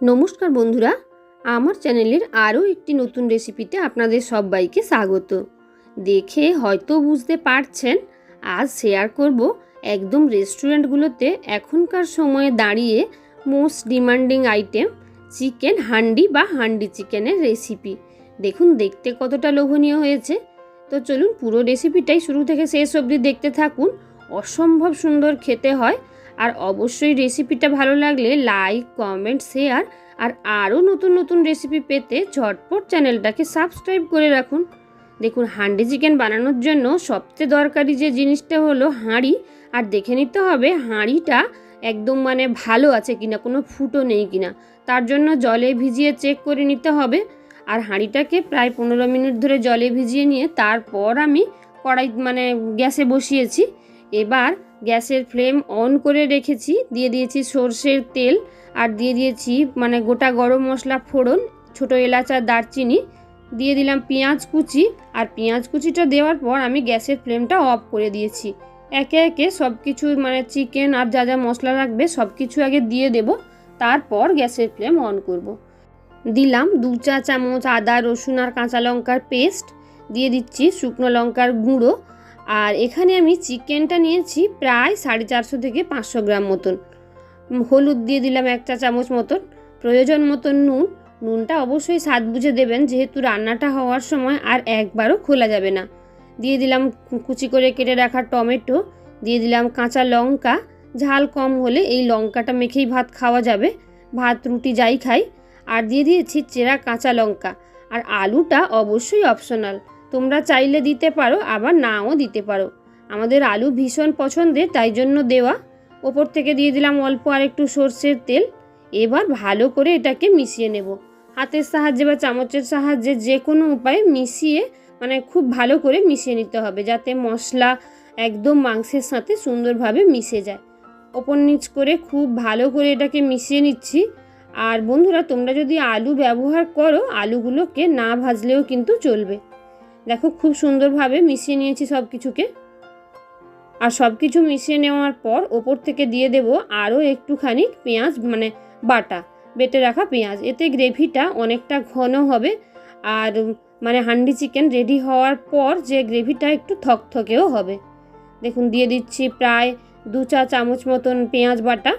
নমস্কার বন্ধুরা, আমার চ্যানেলের আরও একটি নতুন রেসিপিতে আপনাদের সবাইকে স্বাগত। দেখে হয়তো বুঝতে পারছেন, আজ শেয়ার করব একদম রেস্টুরেন্টগুলোতে এখনকার সময়ে দাঁড়িয়ে most demanding item chicken handi বা হান্ডি চিকেনের রেসিপি। দেখুন, দেখতে কতটা লোভনীয় হয়েছে। তো চলুন পুরো রেসিপিটাই শুরু থেকে শেষ অবধি দেখতে থাকুন। অসম্ভব সুন্দর খেতে হয়। আর অবশ্যই রেসিপিটা ভালো লাগলে লাইক কমেন্ট শেয়ার আর আরও নতুন নতুন রেসিপি পেতে ঝটপট চ্যানেলটাকে সাবস্ক্রাইব করে রাখুন। দেখুন, হান্ডি চিকেন বানানোর জন্য সবচেয়ে দরকারি যে জিনিসটা হলো হাঁড়ি। আর দেখে নিতে হবে হাঁড়িটা একদম মানে ভালো আছে কিনা, কোনো ফুটো নেই কিনা। তার জন্য জলে ভিজিয়ে চেক করে নিতে হবে। আর হাঁড়িটাকে প্রায় পনেরো মিনিট ধরে জলে ভিজিয়ে নিয়ে তারপর আমি কড়াই মানে গ্যাসে বসিয়েছি। এবার গ্যাসের ফ্লেম অন করে রেখেছি। দিয়ে দিয়েছি সর্ষের তেল আর দিয়ে দিয়েছি মানে গোটা গরম মশলা ফোড়ন, ছোটো এলাচ আর দারচিনি। দিয়ে দিলাম পেঁয়াজ কুচি আর পেঁয়াজ কুচিটা দেওয়ার পর আমি গ্যাসের ফ্লেমটা অফ করে দিয়েছি। একে একে সব কিছু মানে চিকেন আর যা যা মশলা রাখবে সব কিছু আগে দিয়ে দেব, তারপর গ্যাসের ফ্লেম অন করব। দিলাম দু চা চামচ আদা, রসুন আর কাঁচা লঙ্কার পেস্ট। দিয়ে দিচ্ছি শুকনো লঙ্কার গুঁড়ো আর এখানে আমি চিকেনটা নিয়েছি প্রায় সাড়ে চারশো থেকে পাঁচশো গ্রাম মতন। হলুদ দিয়ে দিলাম এক চা চামচ মতন। প্রয়োজন মতন নুন। নুনটা অবশ্যই স্বাদ বুঝে দেবেন, যেহেতু রান্নাটা হওয়ার সময় আর একবারও খোলা যাবে না। দিয়ে দিলাম কুচি করে কেটে রাখা টমেটো। দিয়ে দিলাম কাঁচা লঙ্কা। ঝাল কম হলে এই লঙ্কাটা মেখেই ভাত খাওয়া যাবে। ভাত, রুটি যাই খাই। আর দিয়ে দিয়েছি চেরা কাঁচা লঙ্কা। আর আলুটা অবশ্যই অপশনাল তোমরা চাইলে দিতে পারো, আবার নাও দিতে পারো। আমাদের আলু ভীষণ পছন্দের, তাই জন্য দেওয়া। ওপর থেকে দিয়ে দিলাম অল্প আর একটু সর্ষের তেল। এবার ভালো করে এটাকে মিশিয়ে নেব। হাতের সাহায্যে বা চামচের সাহায্যে যে কোনো উপায়ে মিশিয়ে মানে খুব ভালো করে মিশিয়ে নিতে হবে, যাতে মশলা একদম মাংসের সাথে সুন্দরভাবে মিশে যায়। ওপর নিচ করে খুব ভালো করে এটাকে মিশিয়ে নিচ্ছি। আর বন্ধুরা, তোমরা যদি আলু ব্যবহার করো, আলুগুলোকে না ভাজলেও কিন্তু চলবে। দেখো, খুব সুন্দরভাবে মিশিয়ে নিয়েছি সব কিছুকে আর সব কিছু মিশিয়ে নেওয়ার পর ওপর থেকে দিয়ে দেব আরও একটুখানি পেঁয়াজ মানে বাটা, বেটে রাখা পেঁয়াজ। এতে গ্রেভিটা অনেকটা ঘন হবে। আর মানে হান্ডি চিকেন রেডি হওয়ার পর যে গ্রেভিটা একটু থকথকেও হবে। দেখুন, দিয়ে দিচ্ছি প্রায় দু চা চামচ মতন পেঁয়াজ বাটা।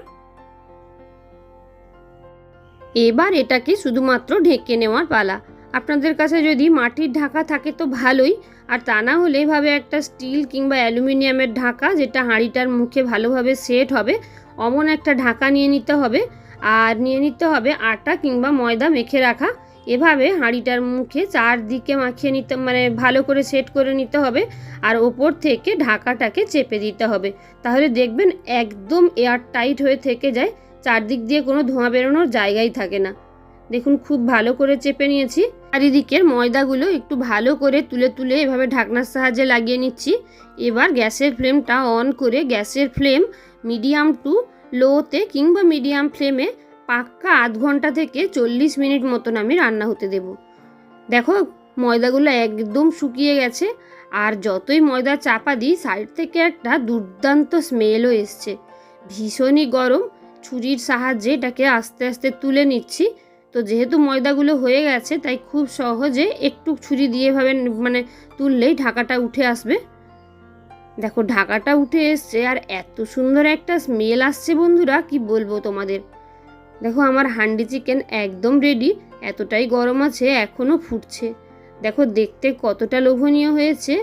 এবার এটাকে শুধুমাত্র ঢেকে নেওয়ার পালা। আপনাদের কাছে যদি মাটির ঢাকা থাকে তো ভালোই, আর তা না হলে এভাবে একটা স্টিল কিংবা অ্যালুমিনিয়ামের ঢাকা যেটা হাঁড়িটার মুখে ভালোভাবে সেট হবে, অমন একটা ঢাকা নিয়ে নিতে হবে, আর নিয়ে নিতে হবে আটা কিংবা ময়দা মেখে রাখা। এভাবে হাঁড়িটার মুখে চারদিকে মাখিয়ে নিতে মানে ভালো করে সেট করে নিতে হবে, আর ওপর থেকে ঢাকাটাকে চেপে দিতে হবে। তাহলে দেখবেন একদম এয়ার টাইট হয়ে থেকে যায়, চারদিক দিয়ে কোনো ধোঁয়া বেরোনোর জায়গাই থাকে না। দেখুন, খুব ভালো করে চেপে নিয়েছি। চারিদিকের ময়দাগুলো একটু ভালো করে তুলে তুলে এভাবে ঢাকনার সাহায্যে লাগিয়ে নিচ্ছি। এবার গ্যাসের ফ্লেমটা অন করে, গ্যাসের ফ্লেম মিডিয়াম টু লোতে কিংবা মিডিয়াম ফ্লেমে পাক্কা আধ ঘণ্টা থেকে চল্লিশ মিনিট মতন আমি রান্না হতে দেব। দেখো, ময়দাগুলো একদম শুকিয়ে গেছে। আর যতই ময়দা চাপা দিই, সাইড থেকে একটা দুর্দান্ত স্মেলও এসছে। ভীষণই গরম। ছুরির সাহায্যে এটাকে আস্তে আস্তে তুলে নিচ্ছি। তো যেহেতু ময়দাগুলো হয়ে গেছে, তাই খুব সহজে একটু ছুরি দিয়ে ভাবে মানে তুললেই ঢাকাটা উঠে আসবে। দেখো, ঢাকাটা উঠে এসছে আর এত সুন্দর একটা স্মেল আসছে বন্ধুরা, কি বলব তোমাদের। দেখো, আমার হান্ডি চিকেন একদম রেডি এতটাই গরম আছে এখনও ফুটছে। দেখো, দেখতে কতটা লোভনীয় হয়েছে।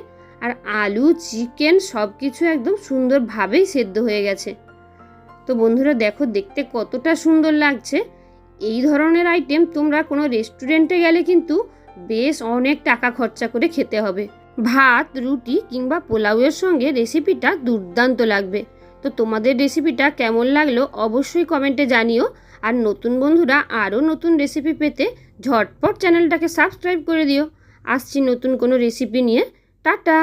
আর আলু, চিকেন সব কিছু একদম সুন্দরভাবেই সেদ্ধ হয়ে গেছে। তো বন্ধুরা, দেখো, দেখতে কতটা সুন্দর লাগছে। এই ধরনের আইটেম তোমরা কোনো রেস্টুরেন্টে গেলে কিন্তু বেশ অনেক টাকা খরচা করে খেতে হবে। ভাত, রুটি কিংবা পোলাওয়ের সঙ্গে রেসিপিটা দুর্দান্ত লাগবে। তো তোমাদের রেসিপিটা কেমন লাগল অবশ্যই কমেন্টে জানিও। আর নতুন বন্ধুরা আরও নতুন রেসিপি পেতে ঝটপট চ্যানেলটাকে সাবস্ক্রাইব করে দিও। আসছি নতুন কোনো রেসিপি নিয়ে। টাটা!